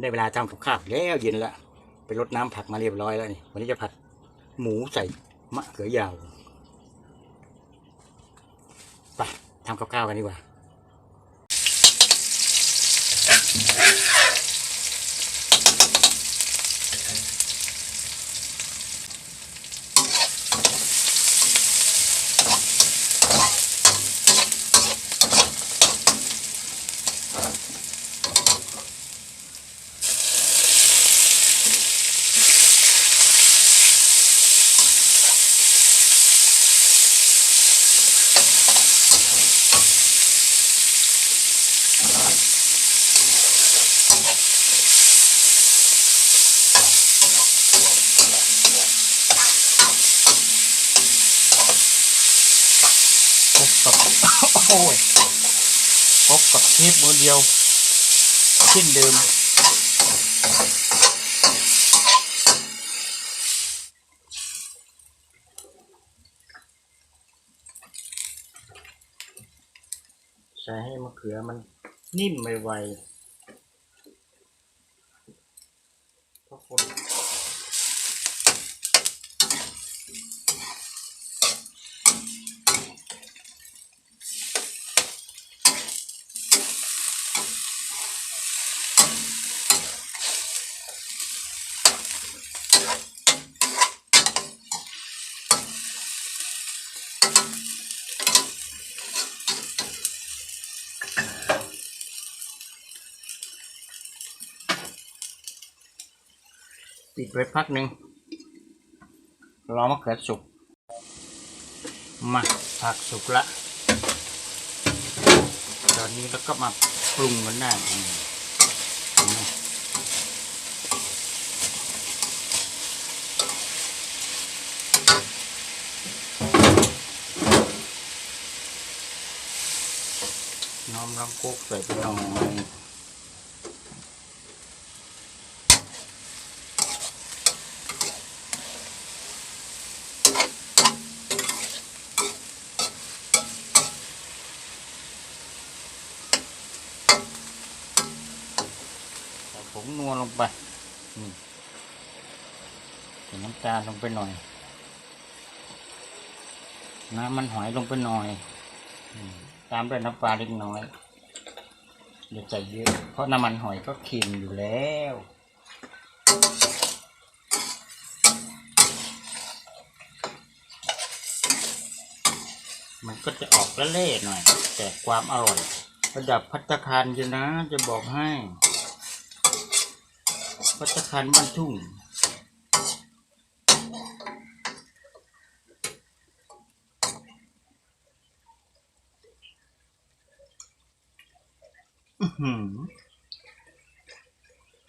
ได้เวลาทำกับข้าวแล้วเย็นละไปรดน้ำผักมาเรียบร้อยแล้วนี่วันนี้จะผัดหมูใส่มะเขือยาวไปทำกับข้าวกันดีกว่า พบ กับโอ้ยพบกับเทปมือเดียว เช่นเดิม ใส่ให้มะเขือมันนิ่มไวๆ ปิดไว้พักหนึ่งรอมะเขือสุก มาผักสุกละ ตอนนี้แล้วก็มาปรุงกันได้อืมน้อมรับกุ๊กใส่ไปหน่อย ผงนัวลงไปนี่ใส่น้ำตาลลงไปหน่อย น้ำมันหอยลงไปหน่อยตามด้วยน้ำปลาเล็กน้อยอย่าใส่เยอะเพราะน้ำมันหอยก็เค็มอยู่แล้วมันก็จะออกละเล่หน่อย แต่ความอร่อย ระดับพัตตาคารอยู่นะ จะบอกให้ พัตคันบ้านทุ่ง อื้อหือ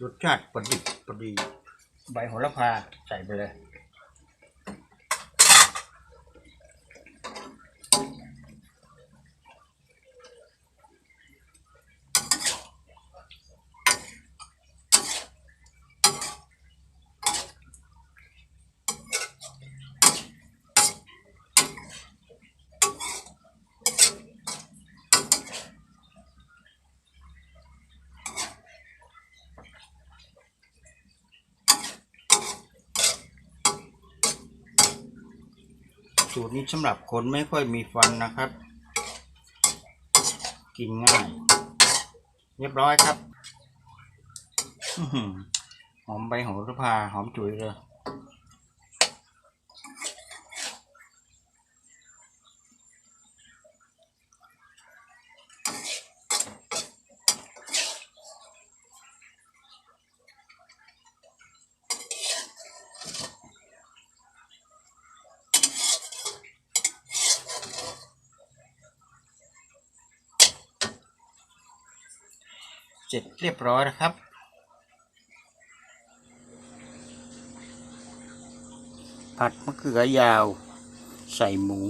รสชาติประดิบประดี ใบโหระพาใส่ไปเลย สูตรนี้สำหรับคนไม่ค่อยมีฟันนะครับ กินง่าย เรียบร้อยครับหอหอมใบโหระพาหอมจุ๋ยเลย เสร็จเรียบร้อยนะครับ ผัดมะเขือยาว ใส่หมู